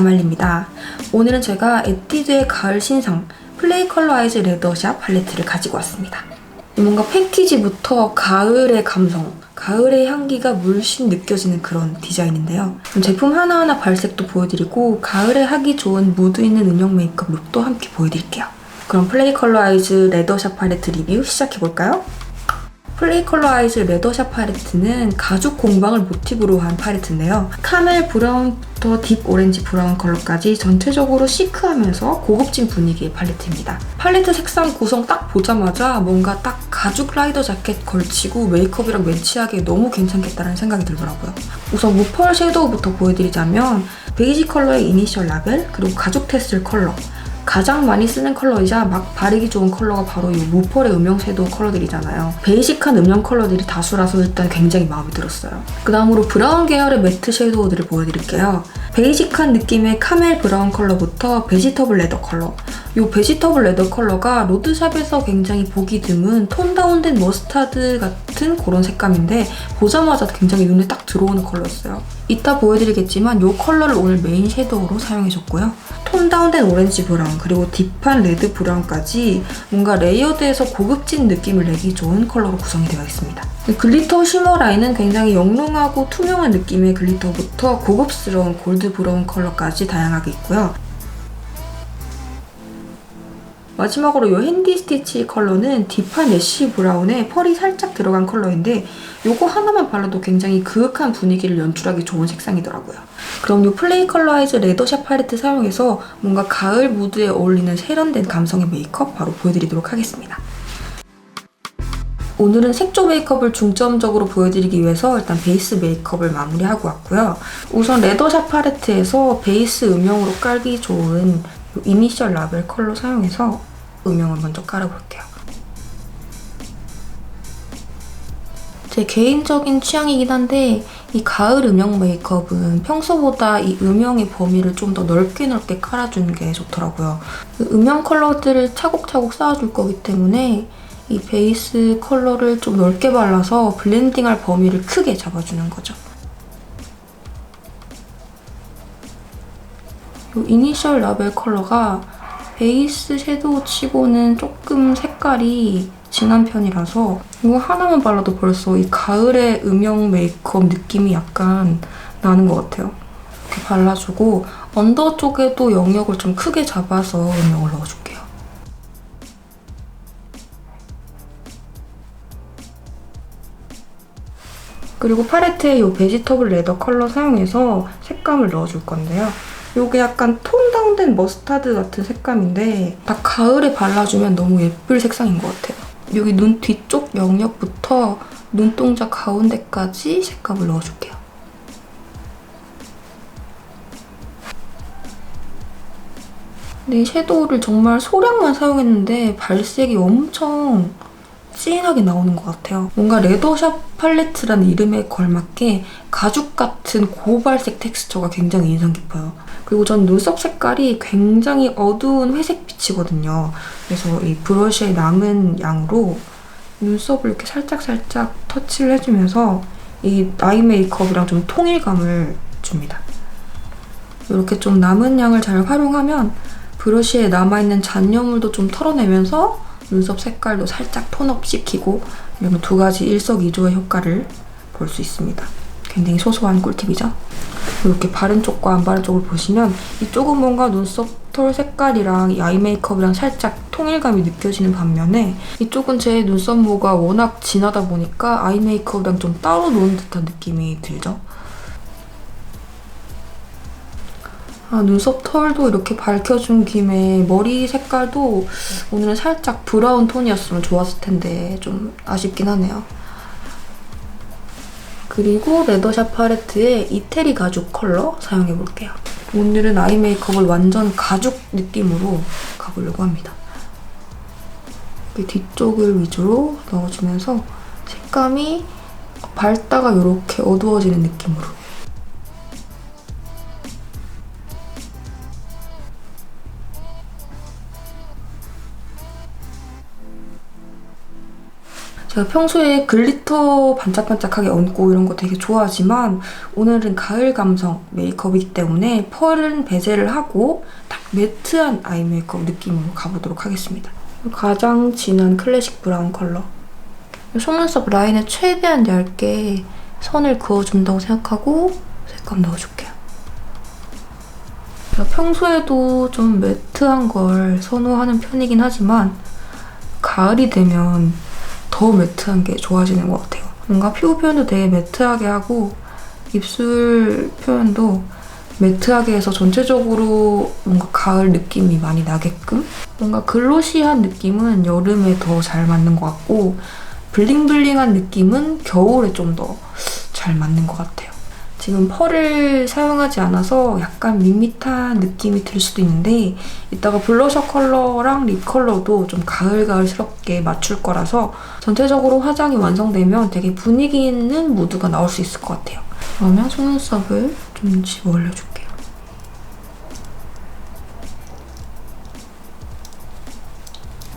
자말리입니다. 오늘은 제가 에뛰드의 가을 신상 플레이 컬러 아이즈 레더샵 팔레트를 가지고 왔습니다. 뭔가 패키지부터 가을의 감성, 가을의 향기가 물씬 느껴지는 그런 디자인인데요. 제품 하나하나 발색도 보여드리고 가을에 하기 좋은 무드 있는 은영 메이크업 룩도 함께 보여드릴게요. 그럼 플레이 컬러 아이즈 레더샵 팔레트 리뷰 시작해볼까요? 플레이 컬러 아이즈 레더샵 팔레트는 가죽 공방을 모티브로 한 팔레트인데요. 카멜 브라운부터 딥 오렌지 브라운 컬러까지 전체적으로 시크하면서 고급진 분위기의 팔레트입니다. 팔레트 색상 구성 딱 보자마자 뭔가 딱 가죽 라이더 자켓 걸치고 메이크업이랑 매치하기에 너무 괜찮겠다는 생각이 들더라고요. 우선 무펄 섀도우부터 보여드리자면 베이지 컬러의 이니셜 라벨, 그리고 가죽 테슬 컬러, 가장 많이 쓰는 컬러이자 막 바르기 좋은 컬러가 바로 이 무펄의 음영 섀도우 컬러들이잖아요. 베이직한 음영 컬러들이 다수라서 일단 굉장히 마음에 들었어요. 그 다음으로 브라운 계열의 매트 섀도우들을 보여드릴게요. 베이직한 느낌의 카멜 브라운 컬러부터 베지터블 레더 컬러. 이 베지터블 레더 컬러가 로드샵에서 굉장히 보기 드문 톤 다운된 머스타드 같은 그런 색감인데 보자마자 굉장히 눈에 딱 들어오는 컬러였어요. 이따 보여드리겠지만 이 컬러를 오늘 메인 섀도우로 사용해줬고요. 톤 다운된 오렌지 브라운 그리고 딥한 레드 브라운까지 뭔가 레이어드해서 고급진 느낌을 내기 좋은 컬러로 구성이 되어 있습니다. 글리터 쉬머 라인은 굉장히 영롱하고 투명한 느낌의 글리터부터 고급스러운 골드 브라운 컬러까지 다양하게 있고요. 마지막으로 이 핸디 스티치 컬러는 딥한 애쉬 브라운에 펄이 살짝 들어간 컬러인데 이거 하나만 발라도 굉장히 그윽한 분위기를 연출하기 좋은 색상이더라고요. 그럼 이 플레이 컬러아이즈 레더샵 팔레트 사용해서 뭔가 가을 무드에 어울리는 세련된 감성의 메이크업 바로 보여드리도록 하겠습니다. 오늘은 색조 메이크업을 중점적으로 보여드리기 위해서 일단 베이스 메이크업을 마무리하고 왔고요. 우선 레더샵 팔레트에서 베이스 음영으로 깔기 좋은 이니셜 라벨 컬러 사용해서 음영을 먼저 깔아볼게요. 제 개인적인 취향이긴 한데 이 가을 음영 메이크업은 평소보다 이 음영의 범위를 좀 더 넓게 넓게 깔아주는 게 좋더라고요. 그 음영 컬러들을 차곡차곡 쌓아줄 거기 때문에 이 베이스 컬러를 좀 넓게 발라서 블렌딩할 범위를 크게 잡아주는 거죠. 이 이니셜 라벨 컬러가 베이스 섀도우 치고는 조금 색깔이 진한 편이라서 이거 하나만 발라도 벌써 이 가을의 음영 메이크업 느낌이 약간 나는 것 같아요. 이렇게 발라주고 언더 쪽에도 영역을 좀 크게 잡아서 음영을 넣어줄게요. 그리고 팔레트에 이 베지터블 레더 컬러 사용해서 색감을 넣어줄 건데요. 이게 약간 톤 다운된 머스타드 같은 색감인데 딱 가을에 발라주면 너무 예쁠 색상인 것 같아요. 여기 눈 뒤쪽 영역부터 눈동자 가운데까지 색감을 넣어줄게요. 근데 섀도우를 정말 소량만 사용했는데 발색이 엄청 진하게 나오는 것 같아요. 뭔가 레더샵 팔레트라는 이름에 걸맞게 가죽 같은 고발색 텍스처가 굉장히 인상 깊어요. 그리고 전 눈썹 색깔이 굉장히 어두운 회색 빛이거든요. 그래서 이 브러쉬에 남은 양으로 눈썹을 이렇게 살짝살짝 터치를 해주면서 이 아이 메이크업이랑 좀 통일감을 줍니다. 이렇게 좀 남은 양을 잘 활용하면 브러쉬에 남아있는 잔여물도 좀 털어내면서 눈썹 색깔도 살짝 톤업 시키고 이러면 두 가지 일석이조의 효과를 볼 수 있습니다. 굉장히 소소한 꿀팁이죠. 이렇게 바른 쪽과 안 바른 쪽을 보시면 이쪽은 뭔가 눈썹 털 색깔이랑 이 아이 메이크업이랑 살짝 통일감이 느껴지는 반면에 이쪽은 제 눈썹 모가 워낙 진하다 보니까 아이 메이크업이랑 좀 따로 노는 듯한 느낌이 들죠. 아, 눈썹 털도 이렇게 밝혀준 김에 머리 색깔도 오늘은 살짝 브라운 톤이었으면 좋았을 텐데 좀 아쉽긴 하네요. 그리고 레더샵 팔레트에 이태리 가죽 컬러 사용해볼게요. 오늘은 아이 메이크업을 완전 가죽 느낌으로 가보려고 합니다. 뒤쪽을 위주로 넣어주면서 색감이 밝다가 이렇게 어두워지는 느낌으로 제가 평소에 글리터 반짝반짝하게 얹고 이런 거 되게 좋아하지만 오늘은 가을 감성 메이크업이기 때문에 펄은 배제를 하고 딱 매트한 아이 메이크업 느낌으로 가보도록 하겠습니다. 가장 진한 클래식 브라운 컬러. 속눈썹 라인에 최대한 얇게 선을 그어준다고 생각하고 색감 넣어줄게요. 평소에도 좀 매트한 걸 선호하는 편이긴 하지만 가을이 되면 더 매트한 게 좋아지는 것 같아요. 뭔가 피부 표현도 되게 매트하게 하고 입술 표현도 매트하게 해서 전체적으로 뭔가 가을 느낌이 많이 나게끔 뭔가 글로시한 느낌은 여름에 더 잘 맞는 것 같고 블링블링한 느낌은 겨울에 좀 더 잘 맞는 것 같아요. 지금 펄을 사용하지 않아서 약간 밋밋한 느낌이 들 수도 있는데 이따가 블러셔 컬러랑 립 컬러도 좀 가을가을스럽게 맞출 거라서 전체적으로 화장이 완성되면 되게 분위기 있는 무드가 나올 수 있을 것 같아요. 그러면 속눈썹을 좀 집어 올려줄게요.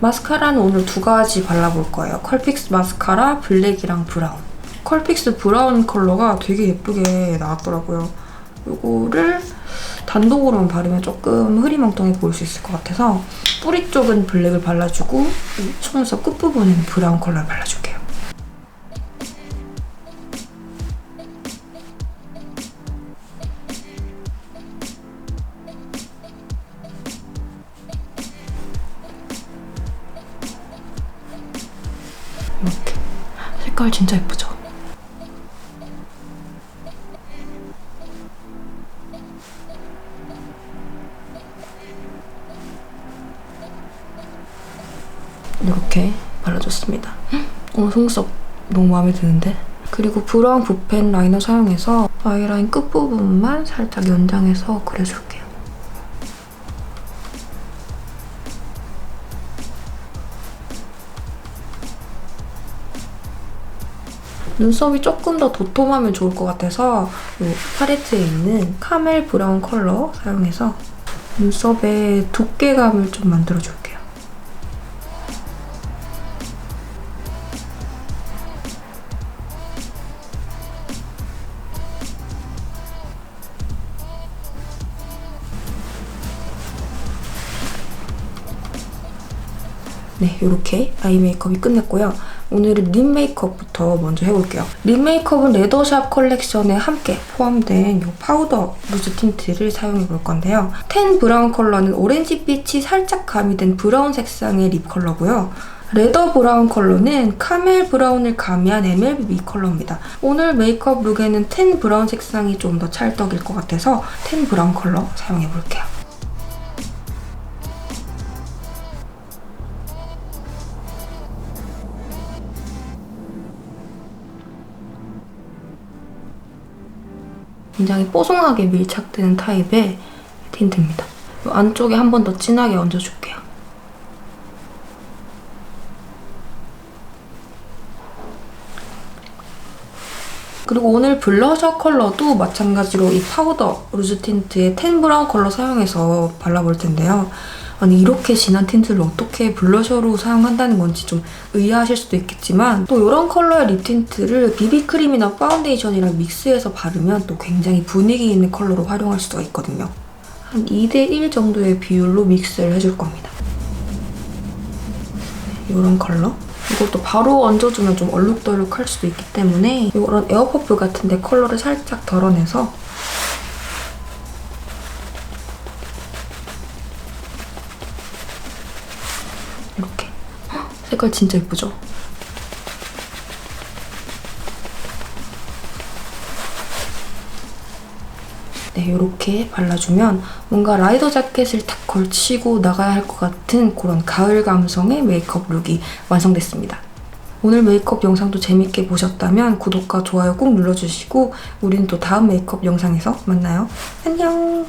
마스카라는 오늘 두 가지 발라볼 거예요. 컬픽스 마스카라 블랙이랑 브라운. 컬픽스 브라운 컬러가 되게 예쁘게 나왔더라고요. 이거를 단독으로만 바르면 조금 흐리멍텅해 보일 수 있을 것 같아서 뿌리 쪽은 블랙을 발라주고 속눈썹 끝부분은 브라운 컬러를 발라줄게요. 이렇게 색깔 진짜 예쁘죠? 이렇게 발라줬습니다. 어, 속눈썹 너무 마음에 드는데? 그리고 브라운 붓펜 라이너 사용해서 아이라인 끝부분만 살짝 연장해서 그려줄게요. 눈썹이 조금 더 도톰하면 좋을 것 같아서 이 팔레트에 있는 카멜 브라운 컬러 사용해서 눈썹의 두께감을 좀 만들어줄게요. 네, 이렇게 아이 메이크업이 끝냈고요. 오늘은 립 메이크업부터 먼저 해볼게요. 립 메이크업은 레더샵 컬렉션에 함께 포함된 이 파우더 루즈 틴트를 사용해 볼 건데요. 텐 브라운 컬러는 오렌지빛이 살짝 가미된 브라운 색상의 립 컬러고요. 레더 브라운 컬러는 카멜 브라운을 가미한 MLB 컬러입니다. 오늘 메이크업 룩에는 텐 브라운 색상이 좀 더 찰떡일 것 같아서 텐 브라운 컬러 사용해 볼게요. 굉장히 뽀송하게 밀착되는 타입의 틴트입니다. 이 안쪽에 한 번 더 진하게 얹어줄게요. 그리고 오늘 블러셔 컬러도 마찬가지로 이 파우더 루즈 틴트의 텐 브라운 컬러 사용해서 발라볼 텐데요. 아니 이렇게 진한 틴트를 어떻게 블러셔로 사용한다는 건지 좀 의아하실 수도 있겠지만 또 이런 컬러의 립 틴트를 비비크림이나 파운데이션이랑 믹스해서 바르면 또 굉장히 분위기 있는 컬러로 활용할 수가 있거든요. 한 2대1 정도의 비율로 믹스를 해줄 겁니다. 이런 컬러. 이것도 바로 얹어주면 좀 얼룩덜룩할 수도 있기 때문에 이런 에어퍼프 같은데 컬러를 살짝 덜어내서 이렇게 헉, 색깔 진짜 예쁘죠? 네, 이렇게 발라주면 뭔가 라이더 자켓을 탁 걸치고 나가야 할 것 같은 그런 가을 감성의 메이크업 룩이 완성됐습니다. 오늘 메이크업 영상도 재밌게 보셨다면 구독과 좋아요 꼭 눌러주시고 우린 또 다음 메이크업 영상에서 만나요. 안녕!